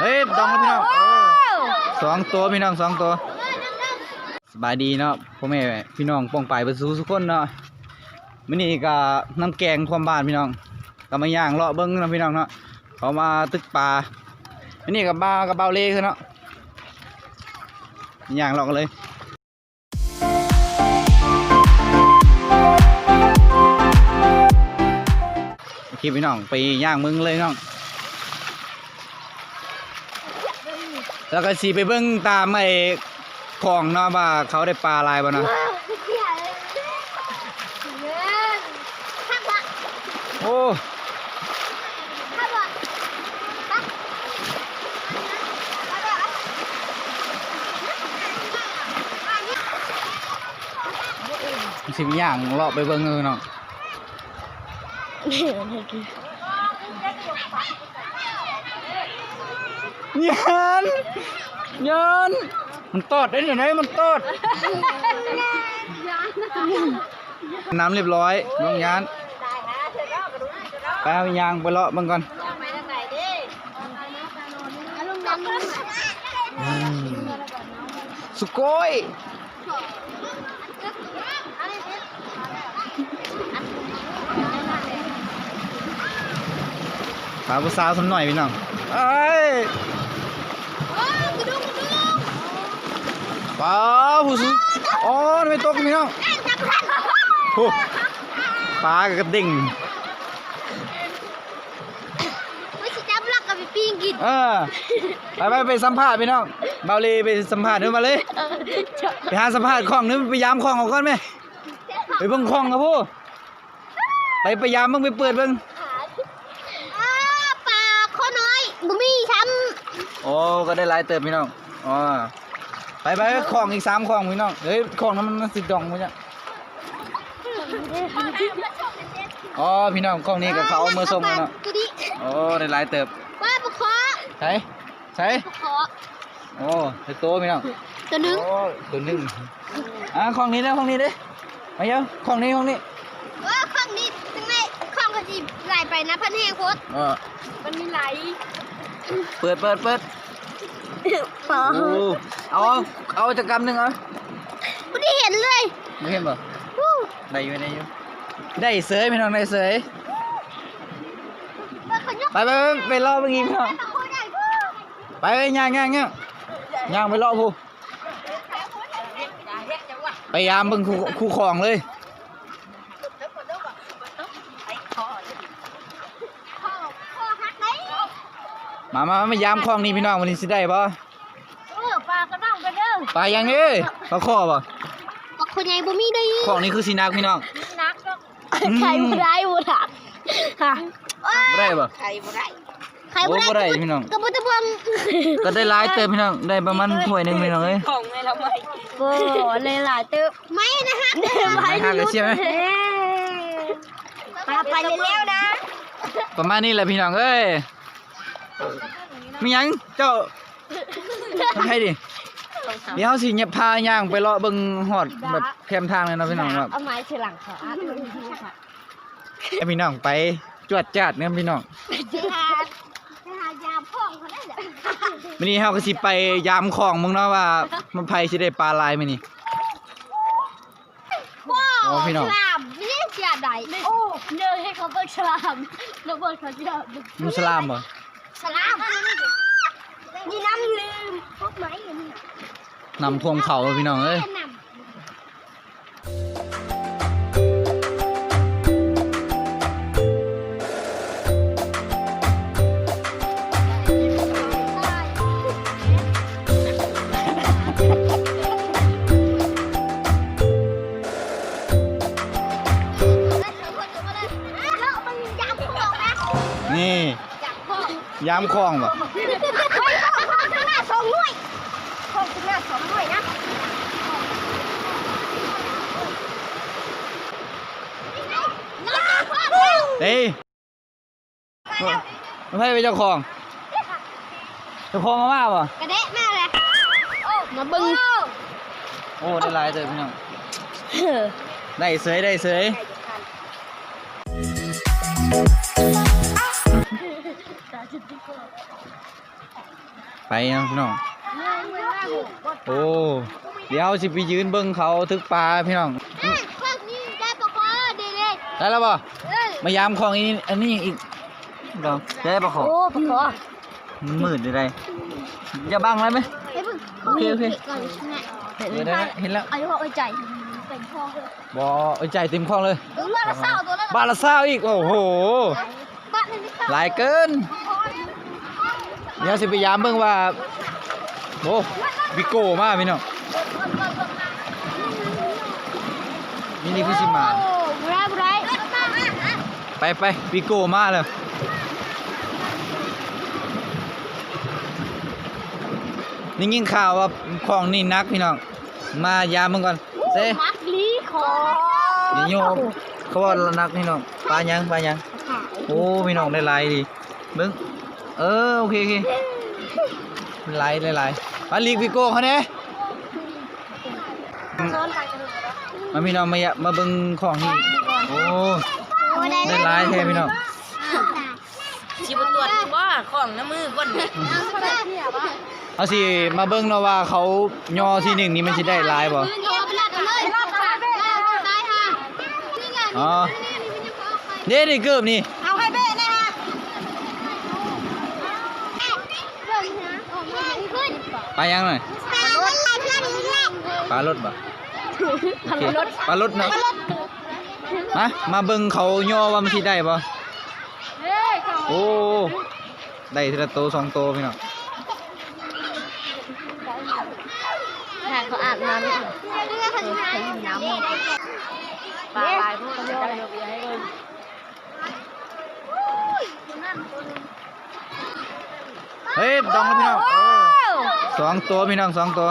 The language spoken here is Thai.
เฮ้ยดองแล้วพี่น้องโอ้สองตัวพี่น้องสองตัวสบายดีเนาะพ่อแม่พี่น้องป้องไปไปสู่ทุกคนเนาะมื้อนี้ก็น้ำแกงท่วมบ้านพี่น้องก็มาย่างเลาะเบิ้งเนาะพี่น้องเนาะเขามาตึกปลาอันนี้กับบ้ากับเบาเล่คือเนาะย่างเลาะกันเลยคลิปพี่น้องไปย่างมึงเลยน้อง แล้วก็สีไปเบิ้งตามไอ้ของเนาะว่าเขาได้ปลาอะไรบ้างเนาะโอ้สิบย่างเลาะไปเบิ้งเลยเนาะ ยันยันมันตอดได้ยังไงมันตอด น้ำเรียบร้อยน้องยานไปเอายางไปเลาะเบังก่อนสุโกยพาผู้สาวสักหน่อยพี่น้องเอ้ย ป้าผู้สูอ๋อไม่ตกพี่น้องโอ้ปลากระดิ่งไม่ใช่จับลักกับไปปิ้งกินเออไปไปไปสัมภาษณ์พี่น้องเบาเลยไปสัมภาษณ์เดี๋ยวมาเลยไปหาสัมภาษณ์ของนึงไปยามของเขาก่อนไหมไปเบิ่งของครับผู้ไปไปยามเบิ่งไปเปิดเบิ่ง อ้าปลาข้อน้อยบุมีช้ โอ้ก็ได้หลายเติบพี่น้องอ๋อไปไปของอีกสามของพี่น้องเฮ้ยของนั้นมันสิดองมั้ยเนี่ยอ๋อพี่น้องของนี้กับเขาเอามือส่งมาเนาะตัวนี้โอ้ได้หลายเติบว่าปลาคอใช่ใช่ปลาคอโอ้ได้โตพี่น้องตัวหนึงโอ้ตัวหนึงอะของนี้นะของนี้เด้มาเยอะของนี้ของนี้ว่าข้องนี้ถึงไงข้องก็จีไหลไปนะพันแห้งโคตรเออมันมีไหลเปิดเปิดเปิด ปลาโอ้เอาเอาจักรรมหนึ่งเอาไม่ได้เห็นเลยไม่เห็นบ่ฮู้ได้อยู่ได้อยู่ได้เสยพี่น้องได้เสยปลาขยกไปไปไปไปรอเมื่อกี้พี่น้องปลาโคใหญ่ฮู้ไปไปย่างย่างย่างย่างไปรอผู้ไปยามเบิ่งคู่คู่ของเลยข้อข้อหักไหน มามามายามของนี่พี่น้องวันนี้สิได้ป่ะ เออปลากระ ด้างกระเด้งไปยังเอ้ยปลาข้อป่ะปลาคนใหญ่บ่มีได้ของนี่คือสีนักพี่น้องนักใครบ่ได้บ่ถักฮะบ่ได้ป่ะใครบ่ได้ใครโอ้บ่บ่ได้ได้พี่น้องก็บ่ตะเบิ่งก็ได้หลายเติมพี่น้องได้ประมาณถ้วยหนึงพี่น้องเอ้ยของไงเราไม่โอ้เลยหลายตึกไม่นะฮะไม่หักเลยใช่ไหมปลาไปแล้วนะ ประมาณนี้แหละพี่น้องเอ้ยมีหยังเจ้าทำไงดิ เดี๋ยวสิเนี่ยพาย่างไปเลาะเบิ่งฮอดแบบแคมทางเลยเนาะพี่น้องครับเอาไม้เฉลังเขาอะให้พี่น้องไปจวดจาดเนี่ยพี่น้องจะหาจะหายาพ่องเขาได้เหรอวันนี้เฮาก็สิไปยามของมึงเนาะว่า มันไผสิได้ปลาลายมื้อนี้ว้าวอ๋อพี่น้องฉลามนี่เสียดายโอ้เนยให้เขาเบิกฉลามแล้วเบิกเขาจะมุสลามบ่ฉลามนี่น้ำลืมพวกไม้อย่างนี้ นำท่วมเขาพี่น้องเอ้ยนำนี่ยามของบ่สองหน่วยของคุณน่ะสองหน่วยนะ เฮ้ยมันไผเป็นเจ้าของ เจ้าของมามาบ่กระเดะมากเลยมาบึงโอ้ได้หลายเด้อพี่น้องได้เสยได้เสยไปเนาะพี่น้อง โอ้ เดี๋ยวสิไปยืนเบิ่งเขาทึกปลาพี่น้องเอ้ยพวกนี้ได้ปะคอเด็กได้แล้วบ่ๆเอ้ย มายามของอีอันนี้อีกดองได้ปะขอโอ้ปะคอมันมืดเลยอย่าบังเลยไหมเฮ้ยเพิ่งโอเคโอเคก่อนใช่ไหมเดี๋ยวได้แล้วเห็นแล้วอายุเอาใจเป็นพ่อเลยบ่เอาใจเต็มคลองเลยตัวละเศร้าตัวละบาทละเศร้าอีกโอ้โหบ้านนึงไม่เศร้าหลายเกินเดี๋ยวสิไปยามเบิ่งว่าโอ้บิโก้มากพี่น้องนี่นี่คือสิมาโอ้บุไรบุไร ไปไปบิโก้มาเลยนี่ยิงข่าวว่าของนี่นักพี่น้อง มายามึงก่อนเซ่มักลีขอนี่โยมเขาว่านักพี่น้องปลายังปลายังโอ้พี่น้องได้ลายดีมึงเออโอเคโอเคลายได้ลายมาลีกบิโก้เขาเนี่ยมาพี่น้องมายามาเบิ่งของนี่โอ้ ได้หลายแท้พี่น้องชิบตรวจว่าของน้ำมือก้นเนี่ยเอาสิมาเบิ่งเนาะว่าเขาย่อที่หนึ่งนี่มันสิได้หลายบ่ยอมรัดเลยรอดตายตายค่ะนี่ไงอ๋อเด้นี่เกือบนี่เอาให้เบ้เลยค่ะเรื่องนะออกมาขึ้นปลายังหน่อยรถรถรถปลารถบ่โอเครถปลารถเนาะ มามาเบิ่งเขาย่อว่ามันสิได้บ่โอ้ได้ทีละโตสองโตพี่น้องเขาอาบน้ำเขาหิวน้ำปลาลายพวกนี้จะเบียให้เลยเฮ้ยดองแล้วพี่น้องสองตัวพี่น้องสองตัว